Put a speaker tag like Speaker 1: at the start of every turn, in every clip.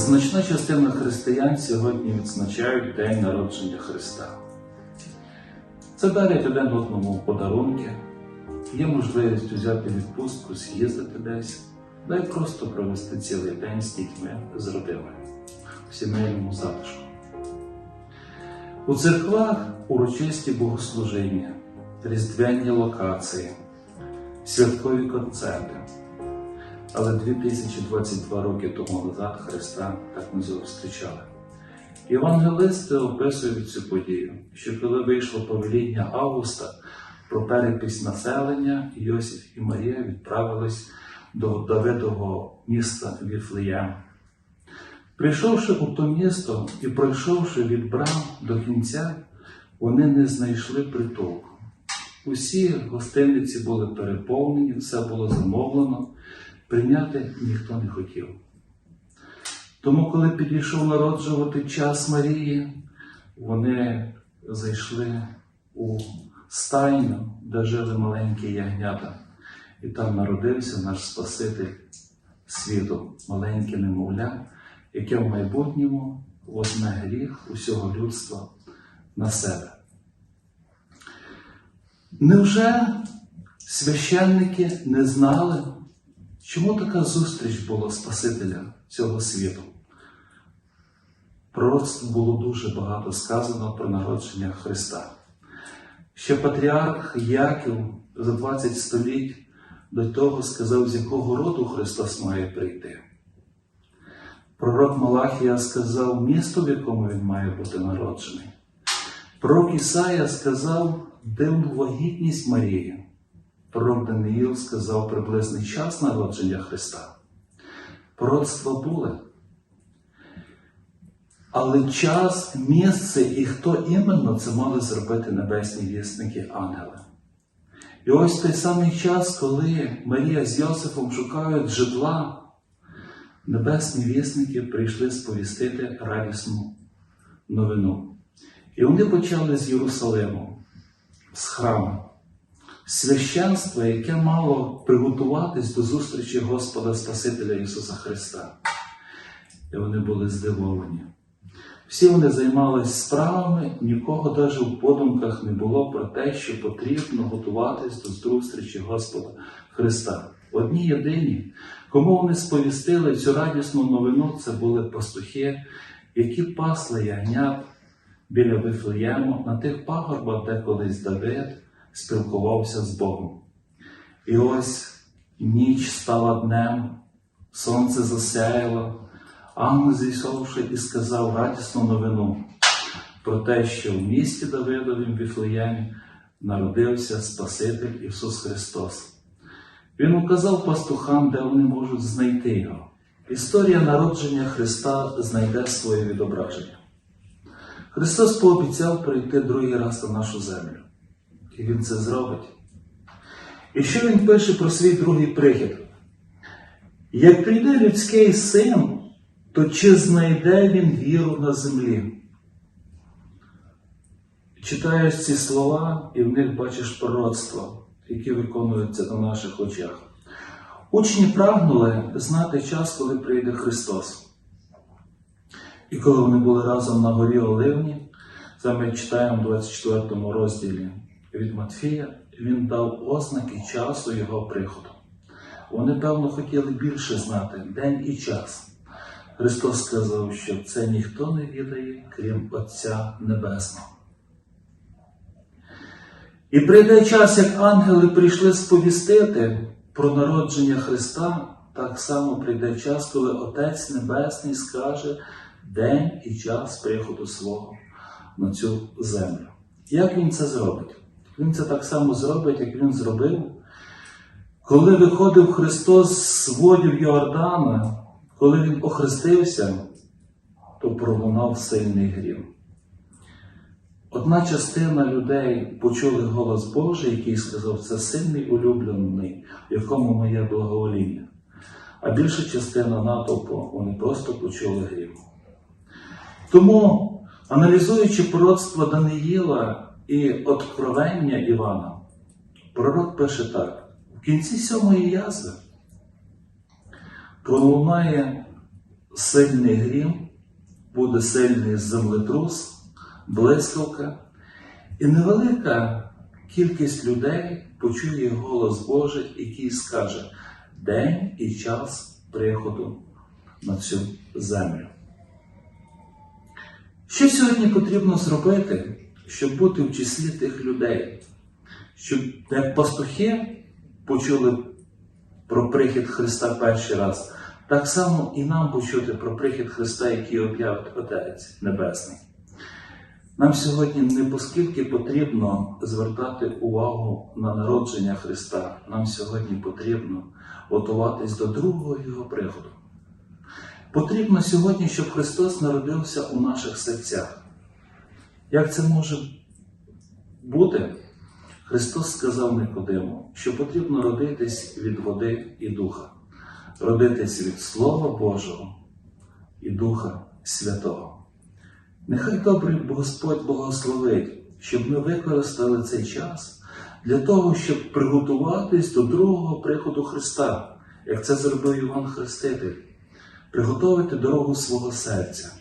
Speaker 1: Значна частина християн сьогодні відзначають День народження Христа. Це дарять один одному подарунки, є можливість взяти відпустку, з'їздити десь, да й просто провести цілий день з дітьми, з родиною в сімейному затишку. У церквах урочисті богослужіння, різдвяні локації, святкові концерти. Але 2022 роки тому назад Христа так не зустрічали. Євангелисти описують цю подію, що коли вийшло повеління Августа про перепись населення, Йосиф і Марія відправились до Давидового міста Віфлеєм. Прийшовши у то місто і пройшовши від брам до кінця, вони не знайшли притулку. Усі гостиниці були переповнені, все було замовлено, прийняти ніхто не хотів. Тому, коли підійшов народжувати час Марії, вони зайшли у стайню, де жили маленькі ягнята, і там народився наш Спаситель світу, маленьке немовля, яке в майбутньому возьме гріх усього людства на себе. Невже священники не знали, чому така зустріч була Спасителя цього світу? Пророцтв було дуже багато сказано про народження Христа. Ще патріарх Яків за 20 століть до того сказав, з якого роду Христос має прийти. Пророк Малахія сказав місто, в якому він має бути народжений. Пророк Ісая сказав дивну вагітність Марії. Пророк Даниїл сказав приблизний час народження Христа. Пророцтва були. Але час, місце і хто іменно це мали зробити небесні вісники ангели. І ось той самий час, коли Марія з Йосифом шукають житла, небесні вісники прийшли сповістити радісну новину. І вони почали з Єрусалиму, з храму, священство, яке мало приготуватись до зустрічі Господа Спасителя Ісуса Христа. І вони були здивовані. Всі вони займалися справами, нікого навіть в подумках не було про те, що потрібно готуватись до зустрічі Господа Христа. Одні єдині, кому вони сповістили цю радісну новину, це були пастухи, які пасли ягнят біля Вифлеєму на тих пагорбах, де колись Давид спілкувався з Богом. І ось ніч стала днем, сонце засяяло. Ангел зійшовши і сказав радісну новину про те, що в місті Давидовім Віфлеємі народився Спаситель Ісус Христос. Він указав пастухам, де вони можуть знайти його. Історія народження Христа знайде своє відображення. Христос пообіцяв прийти другий раз на нашу землю, і Він це зробить. І що Він пише про свій другий прихід? Як прийде людський син, то чи знайде він віру на землі? Читаєш ці слова і в них бачиш пророцтва, які виконуються на наших очах. Учні прагнули знати час, коли прийде Христос. І коли вони були разом на горі Оливні, це ми читаємо в 24 розділі від Матфія, він дав ознаки часу його приходу. Вони, певно, хотіли більше знати день і час. Христос сказав, що це ніхто не відає, крім Отця Небесного. І прийде час, як ангели прийшли сповістити про народження Христа, так само прийде час, коли Отець Небесний скаже день і час приходу свого на цю землю. Як він це зробить? Він це так само зробить, як він зробив, коли виходив Христос з водів Йордана. Коли він охрестився, то пролунав сильний грім. Одна частина людей почули голос Божий, який сказав, це сильний улюблений, в якому моє благовоління. А більша частина натовпу вони просто почули грім. Тому, аналізуючи пророцтво Даниїла і откровення Івана, пророк пише так: в кінці сьомої язви пролунає сильний грім, буде сильний землетрус, блискавка, і невелика кількість людей почує голос Божий, який скаже день і час приходу на цю землю. Що сьогодні потрібно зробити, щоб бути в числі тих людей, щоб як пастухи почули про прихід Христа перший раз, так само і нам почути про прихід Христа, який об'явить Отець Небесний. Нам сьогодні не поскільки потрібно звертати увагу на народження Христа, нам сьогодні потрібно готуватись до другого Його приходу. Потрібно сьогодні, щоб Христос народився у наших серцях. Як це може бути? Христос сказав Никодиму, що потрібно родитись від води і духа, родитись від Слова Божого і Духа Святого. Нехай добрий Господь благословить, щоб ми використали цей час для того, щоб приготуватись до другого приходу Христа, як це зробив Іван Хреститель, приготувати дорогу свого серця,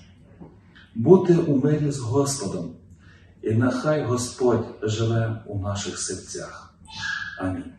Speaker 1: бути у мирі з Господом, і нехай Господь живе у наших серцях. Амінь.